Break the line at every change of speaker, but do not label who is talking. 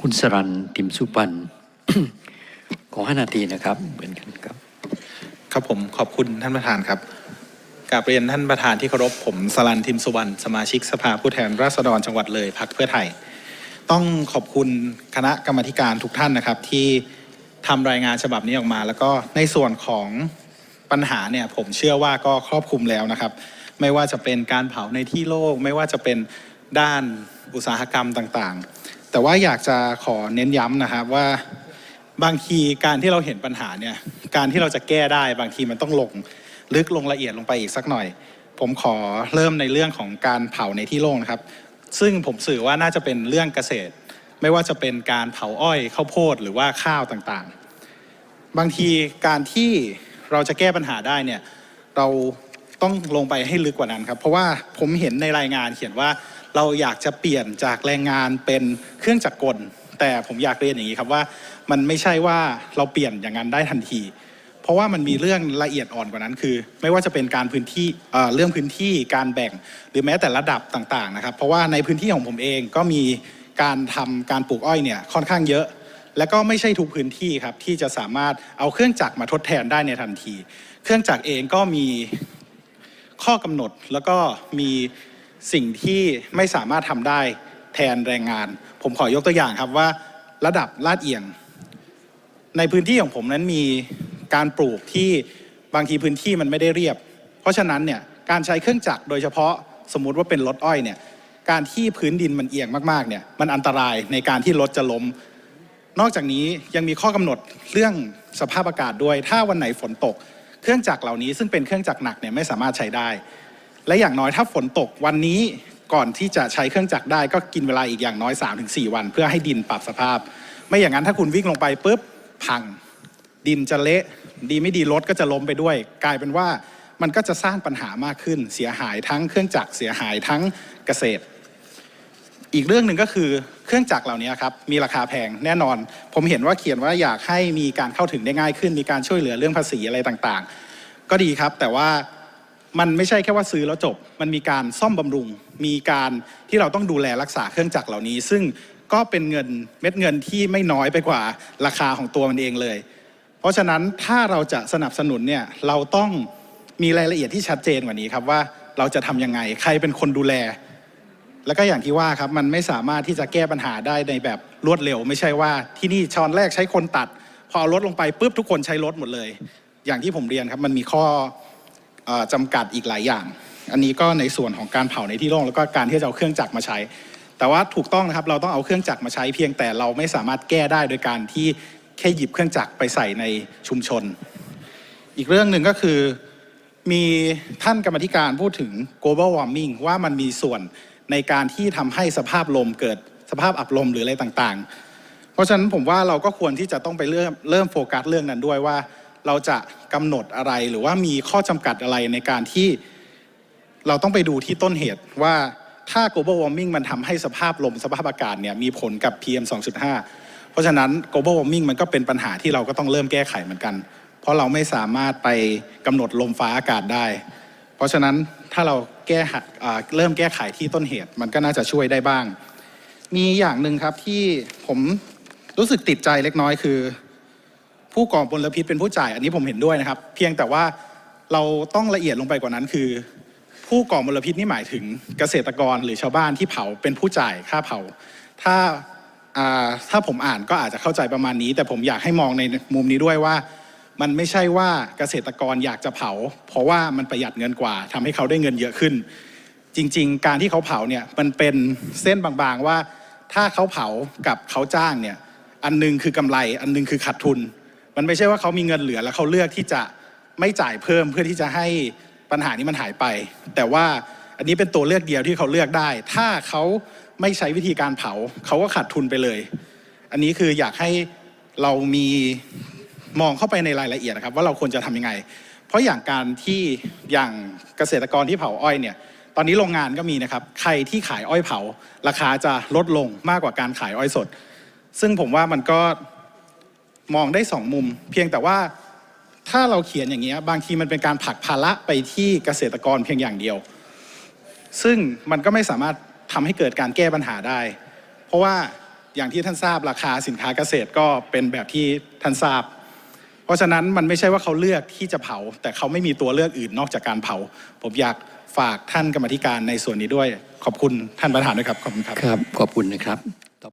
คุณสรันติมสุปันขอห้านาทีนะครับเหมือนกันครับ
ครับผมขอบคุณท่านประธานครับกราบเรียนท่านประธานที่เคารพผมสลันทิมสุวรรณสมาชิกสภาผู้แทนราษฎรจังหวัดเลยพักเพื่อไทย ต้องขอบคุณคณะกรรมธิการทุกท่านนะครับ ที่ทำรายงานฉบับนี้ออกมา แล้วก็ในส่วนของปัญหาเนี่ยผมเชื่อว่าก็ครอบคลุมแล้วนะครับ ไม่ว่าจะเป็นการเผาในที่โล่งไม่ว่าจะเป็นด้านอุตสาหกรรมต่างๆ แต่ว่าอยากจะขอเน้นย้ำนะครับว่าบางทีการที่เราเห็นปัญหาเนี่ยการที่เราจะแก้ได้บางทีมันต้องลงลึกลงละเอียดลงไปอีกสักหน่อย ผมขอเริ่มในเรื่องของการเผาในที่โล่งนะครับ ซึ่งผมสื่อว่าน่าจะเป็นเรื่องเกษตร ไม่ว่าจะเป็นการเผาอ้อยข้าวโพดหรือว่าข้าวต่างๆ บางทีการที่เราจะแก้ปัญหาได้เนี่ยเรา ต้องลงไปให้ลึกกว่านั้นครับ เพราะว่าผมเห็นในรายงานเขียนว่าเราอยากจะเปลี่ยนจากแรงงานเป็นเครื่องจักรกล แต่ผมอยากเรียนอย่างนี้ครับว่ามันไม่ใช่ว่าเราเปลี่ยนอย่างนั้นได้ทันที เพราะว่ามันมีเรื่องละเอียดอ่อนกว่านั้นคือ ไม่ว่าจะเป็นการพื้นที่เรื่องพื้นที่การแบ่งหรือแม้แต่ระดับต่างๆนะครับ เพราะว่าในพื้นที่ของผมเองก็มีการทำการปลูกอ้อยเนี่ยค่อนข้างเยอะ และก็ไม่ใช่ทุกพื้นที่ครับที่จะสามารถเอาเครื่องจักรมาทดแทนได้ในทันที เครื่องจักรเองก็มี ข้อกำหนดแล้วก็มีสิ่งที่ไม่สามารถทำได้แทนแรงงาน ผมขอยกตัวอย่างครับว่าระดับลาดเอียง ในพื้นที่ของผมนั้นมีการปลูกที่บางทีพื้นที่มันไม่ได้เรียบ เพราะฉะนั้นเนี่ยการใช้เครื่องจักรโดยเฉพาะสมมุติว่าเป็นรถอ้อยเนี่ยการที่พื้นดินมันเอียงมากๆเนี่ยมันอันตรายในการที่รถจะล้ม นอกจากนี้ยังมีข้อกำหนดเรื่องสภาพอากาศด้วย ถ้าวันไหนฝนตก เครื่องจักรเหล่านี้ซึ่งเป็นเครื่องจักรหนักเนี่ยไม่สามารถใช้ได้ และอย่างน้อยถ้าฝนตกวันนี้ก่อนที่จะใช้เครื่องจักรได้ก็กินเวลาอีกอย่างน้อย 3-4 วัน เพื่อให้ดินปรับสภาพ ไม่อย่างนั้นถ้าคุณวิ่งลงไปปุ๊บพัง ดินจะเละ ดีไม่ดีรถก็จะล้มไปด้วย กลายเป็นว่ามันก็จะสร้างปัญหามากขึ้น เสียหายทั้งเครื่องจักรเสียหายทั้งเกษตร อีกเรื่องหนึ่งก็คือเครื่องจักรเหล่านี้ครับมีราคาแพงแน่นอน ผมเห็นว่าเขียนว่าอยากให้มีการเข้าถึงได้ง่ายขึ้น มีการช่วยเหลือเรื่องภาษีอะไรต่างๆ ก็ดีครับแต่ว่ามันไม่ใช่แค่ว่าซื้อแล้วจบ มันมีการซ่อมบำรุง มีการที่เราต้องดูแลรักษาเครื่องจักรเหล่านี้ ซึ่งก็เป็นเงินเม็ดเงินที่ไม่น้อยไปกว่าราคาของตัวมันเองเลย เพราะฉะนั้นถ้าเราจะสนับสนุนเนี่ยเราต้องมีรายละเอียดที่ชัดเจนกว่านี้ครับว่าเราจะทำยังไงใครเป็นคนดูแล แล้วก็อย่างที่ว่าครับมันไม่สามารถที่จะแก้ปัญหาได้ในแบบรวดเร็ว ไม่ใช่ว่าที่นี่ช้อนแรกใช้คนตัด พอเอารถลงไปปุ๊บทุกคนใช้รถหมดเลย อย่างที่ผมเรียนครับมันมีข้อออจำกัดอีกหลายอย่าง อันนี้ก็ในส่วนของการเผาในที่โล่งแล้วก็การที่จะเอาเครื่องจักรมาใช้ แต่ว่าถูกต้องนะครับเราต้องเอาเครื่องจักรมาใช้เพียงแต่เราไม่สามารถแก้ได้โดยการที่แค่หยิบเครื่องจักรไปใส่ในชุมชน อีกเรื่องหนึ่งก็คือมีท่านกรรมธิการพูดถึง global warming ว่ามันมีส่วน ในการที่ทำให้สภาพลมเกิดสภาพอับลมหรืออะไรต่างๆ เพราะฉะนั้นผมว่าเราก็ควรที่จะต้องไปเริ่มเริ่มโฟกัสเรื่องนั้นด้วยว่า เราจะกำหนดอะไรหรือว่ามีข้อจำกัดอะไรในการที่ เราต้องไปดูที่ต้นเหตุว่าถ้า global warming มันทำให้สภาพลมสภาพอากาศเนี่ยมีผลกับ PM 2.5 เพราะฉะนั้น global warming มันก็เป็นปัญหาที่เราก็ต้องเริ่มแก้ไขเหมือนกัน เพราะเราไม่สามารถไปกำหนดลมฟ้าอากาศได้ เพราะฉะนั้นถ้าเรา แก้เริ่มแก้ไขที่ต้นเหตุ มันก็น่าจะช่วยได้บ้าง มีอย่างหนึ่งครับที่ผมรู้สึกติดใจเล็กน้อยคือ ผู้ก่อมลพิษเป็นผู้จ่าย อันนี้ผมเห็นด้วยนะครับ เพียงแต่ว่าเราต้องละเอียดลงไปกว่านั้นคือ ผู้ก่อมลพิษนี่หมายถึงเกษตรกรหรือชาวบ้านที่เผาเป็นผู้จ่ายค่าเผา ถ้าาถ้าผมอ่านก็อาจจะเข้าใจประมาณนี้ แต่ผมอยากให้มองในมุมนี้ด้วยว่า มันไม่ใช่ว่าเกษตรกรอยากจะเผา เพราะว่ามันประหยัดเงินกว่าทำให้เขาได้เงินเยอะขึ้น จริง ๆ การที่เขาเผาเนี่ยมันเป็นเส้นบางๆว่า ถ้าเขาเผากับเขาจ้างเนี่ยอันหนึงคือกำไรอันหนึงคือขาดทุน มันไม่ใช่ว่าเขามีเงินเหลือแล้วเขาเลือกที่จะไม่จ่ายเพิ่มเพื่อที่จะให้ปัญหานี้มันหายไป แต่ว่าอันนี้เป็นตัวเลือกเดียวที่เขาเลือกได้ ถ้าเขาไม่ใช้วิธีการเผา เขาก็ขาดทุนไปเลย อันนี้คืออยากให้เรามี มองเข้าไปในรายละเอียดนะครับว่าเราควรจะทำยังไง เพราะอย่างการที่อย่างเกษตรกรที่เผาอ้อยเนี่ยตอนนี้โรงงานก็มีนะครับใครที่ขายอ้อยเผา ราคาจะลดลงมากกว่าการขายอ้อยสด ซึ่งผมว่ามันก็มองได้สองมุม เพียงแต่ว่าถ้าเราเขียนอย่างเงี้ยบางทีมันเป็นการผลักภาระไปที่เกษตรกรเพียงอย่างเดียว ซึ่งมันก็ไม่สามารถทำให้เกิดการแก้ปัญหาได้ เพราะว่าอย่างที่ท่านทราบราคาสินค้าเกษตรก็เป็นแบบที่ท่านทราบ ราะฉะนั้นมันไม่ใช่ว่าเขาเลือกที่จะเผา แต่เขาไม่มีตัวเลือกอื่นนอกจากการเผา ผมอยากฝากท่านกรรมธิการในส่วนนี้ด้วย ขอบคุณท่านประธานด้วยครับขอบคุณครับ
ครับ ขอบคุณนะครับ